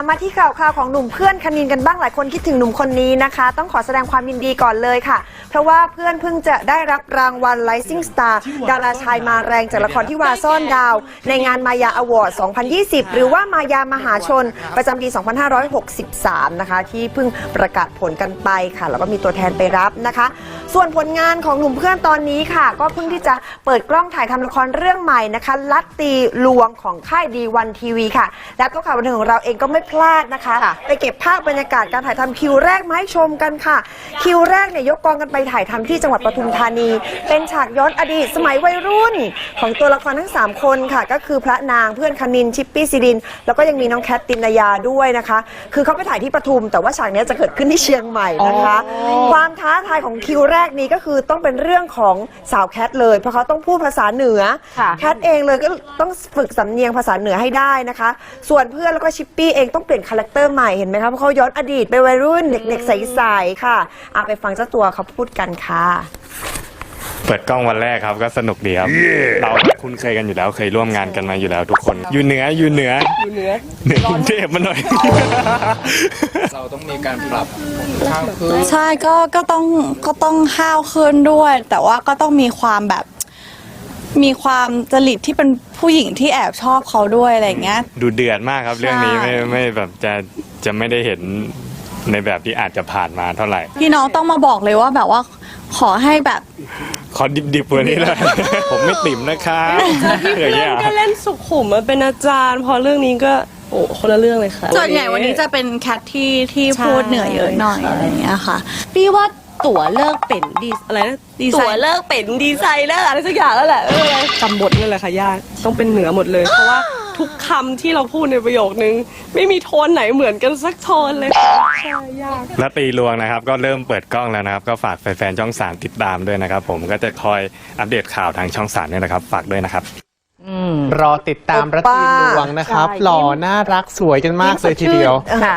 มาที่ข่าวคราวของหนุ่มเพื่อนคณินกันบ้างหลายคนคิดถึงหนุ่มคนนี้นะคะ ต้องขอแสดงความยินดีก่อนเลยค่ะ เพราะว่าเพื่อนเพิ่งจะได้รับรางวัล Rising Star ดาราชายมาแรงจากละครที่วาซ่อนดาว ในงานมายาอวอร์ด 2020 หรือว่ามายามหาชน ประจำปี 2563 นะคะ ที่เพิ่งประกาศผลกันไปค่ะ แล้วก็มีตัวแทนไปรับนะคะ ส่วนผลงานของหนุ่มเพื่อนตอนนี้ค่ะ ก็เพิ่งที่จะเปิดกล้องถ่ายทำละครเรื่องใหม่นะคะลัดตีลวงของค่ายดีวันทีวีค่ะ แล้วก็ข่าวบันเทิงของเราเองก็ไม่พลาดนะคะ ค่ะ ไปเก็บภาพบรรยากาศการถ่ายทำคิวแรกมาให้ชมกันค่ะ คิวแรกเนี่ยยกกองกันไปถ่ายทำที่จังหวัดปทุมธานี เป็นฉากย้อนอดีตสมัยวัยรุ่น ของตัวละครทั้ง 3 คนค่ะ ก็คือพระนางเพื่อนคณินชิปปี้ซิริน แล้วก็ยังมีน้องแคทตินายาด้วยนะคะ คือเขาไปถ่ายที่ปทุม แต่ว่าฉากเนี้ยจะเกิดขึ้นที่เชียงใหม่นะคะ ความท้าทายของคิวแรกนี้ก็คือต้องเป็นเรื่องของสาวแคทเลย เพราะเขาต้องพูดภาษาเหนือ ค่ะ แคทเองเลยก็ต้องฝึกสำเนียงภาษาเหนือให้ได้นะคะ ส่วนเพื่อนแล้วก็ชิปปี้เองต้องเปลี่ยนคาแรคเตอร์ใหม่เห็นไหมคะเพราะเขาย้อนอดีตไปวัยรุ่นเด็ก ๆ ใสๆค่ะอาไปฟังเจ้าตัวเขาพูดกันค่ะ เปิดกล้องวันแรกครับก็สนุกดีครับ เราก็คุ้นเคยกันอยู่แล้วเคยร่วมงานกันมาอยู่แล้วทุกคน อยู่เหนืออยู่เหนืออยู่เหนือเหนือกรุงเทพมาหน่อย เราต้องมีการปรับข้าวคือ ใช่ก็ก็ต้องก็ต้องห้าวขึ้นด้วย แต่ว่าก็ต้องมีความแบบ มีความจริตที่เป็นผู้หญิงที่แอบชอบเขาด้วยอะไรอย่างเงี้ย ดูเดือดมากครับเรื่องนี้ใช่ ไม่ไม่แบบจะจะไม่ได้เห็นในแบบที่อาจจะผ่านมาเท่าไหร่ พี่น้องต้องมาบอกเลยว่าแบบว่าขอให้แบบ ขอดิบๆกว่านี้เลย ผมไม่ติ่มนะครับอย่างเงี้ยก็เล่นสุขุมมาเป็นอาจารย์ พอเรื่องนี้ก็โอ้คนละเรื่องเลยค่ะ ส่วนใหญ่วันนี้จะเป็นแคทที่ที่ใช่พูดเหนือเยอะหน่อยอะไรอย่างเงี้ยค่ะ พี่ว่า ตั๋วเลิกเป็นดีอะไรนะดีไซน์ตั๋วเลิกเป็นดีไซเนอร์อะไรสักอย่างแล้วแหละเออจำบทนี่แหละค่ะยากต้องเป็นเหนือหมดเลย เพราะว่าทุกคำที่เราพูดในประโยคนึง ไม่มีโทนไหนเหมือนกันสักโทนเลยค่ะใช่ยากและตีลวงนะครับ ก็เริ่มเปิดกล้องแล้วนะครับ ก็ฝากแฟนๆช่องสามติดตามด้วยนะครับ ผมก็จะคอยอัปเดตข่าวทางช่องสามเนี่ยนะครับ ฝากด้วยนะครับรอติดตามรัตตีลวงนะครับใช่หล่อน่ารักสวยกันมากเลยทีเดียวค่ะ